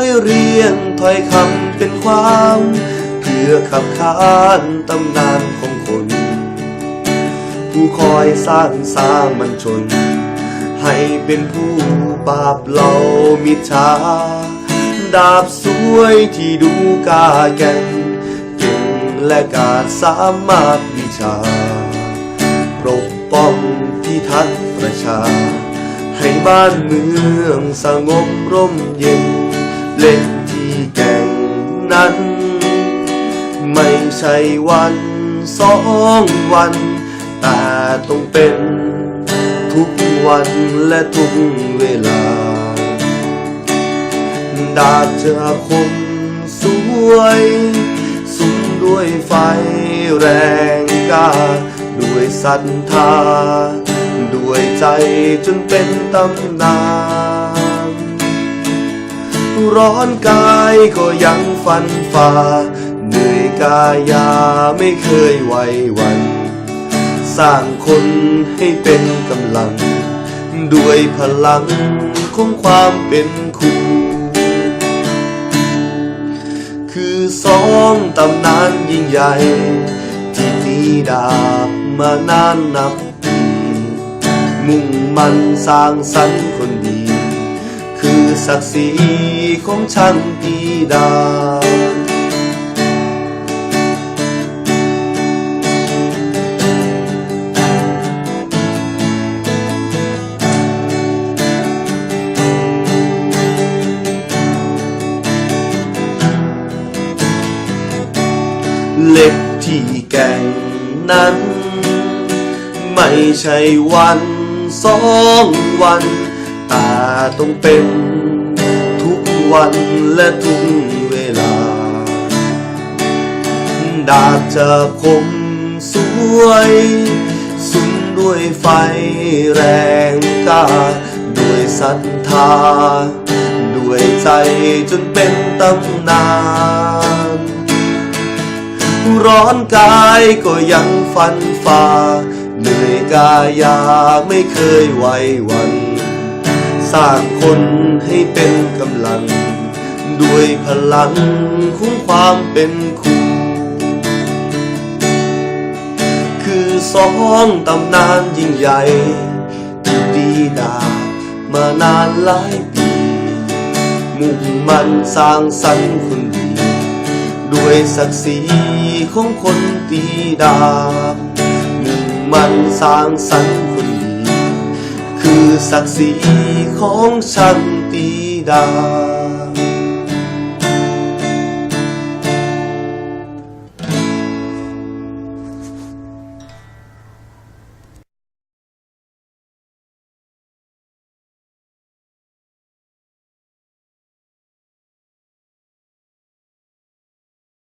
อยเรียงถ้อยคำเป็นความ เพื่อขับขานตำนานของคน ผู้คอยสร้างสามัญชน ให้เป็นผู้ปราบเหล่ามิจฉาดาบสวยที่ดูกาแก่งเก่งและกาสามารถวิชา ปกป้องพิทักประชา ให้บ้านเมืองสงบร่มเย็น เล่นที่แก่งนั้น ไม่ใช่วันสองวัน แต่ต้องเป็นทุกวันและทุกเวลา ดาบจะคมสวยสุมด้วยไฟแรงกล้าด้วยศรัทธา ด้วยใจจนเป็นตำนาน ร้อนกายก็ยังฟันฝ่าเหนื่อยกายาไม่เคยไหววัน สร้างคนให้เป็นกำลัง ด้วยพลังของความเป็นครูคือสองตำนานยิ่งใหญ่ ที่ตีดาบมานานนับปี มุ่งมันสร้างสรรค์คน ศักดิ์ศรีของช่างตีดา เล็กที่แก่งนั้น ไม่ใช่วันสองวันแต่ต้องเป็น วันและทุกเวลา ดาบจะคมสวย สุนด้วยไฟแรงกล้า ด้วยศรัทธา ด้วยใจจนเป็นตำนาน ร้อนกายก็ยังฟันฝ่าเหนื่อยกายาไม่เคยไหวหวัน สร้างคนให้เป็นกำลัง ด้วยพลังของความเป็นครูคือสองตำนานยิ่งใหญ่ที่ดีดามานานหลายปี มุ่งมันสร้างสรรค์คนดี ด้วยศักดิ์ศรีของคนตีดาบมุ่งมันสร้างสรรค์ คือศักดิ์ศรีของชันตีดา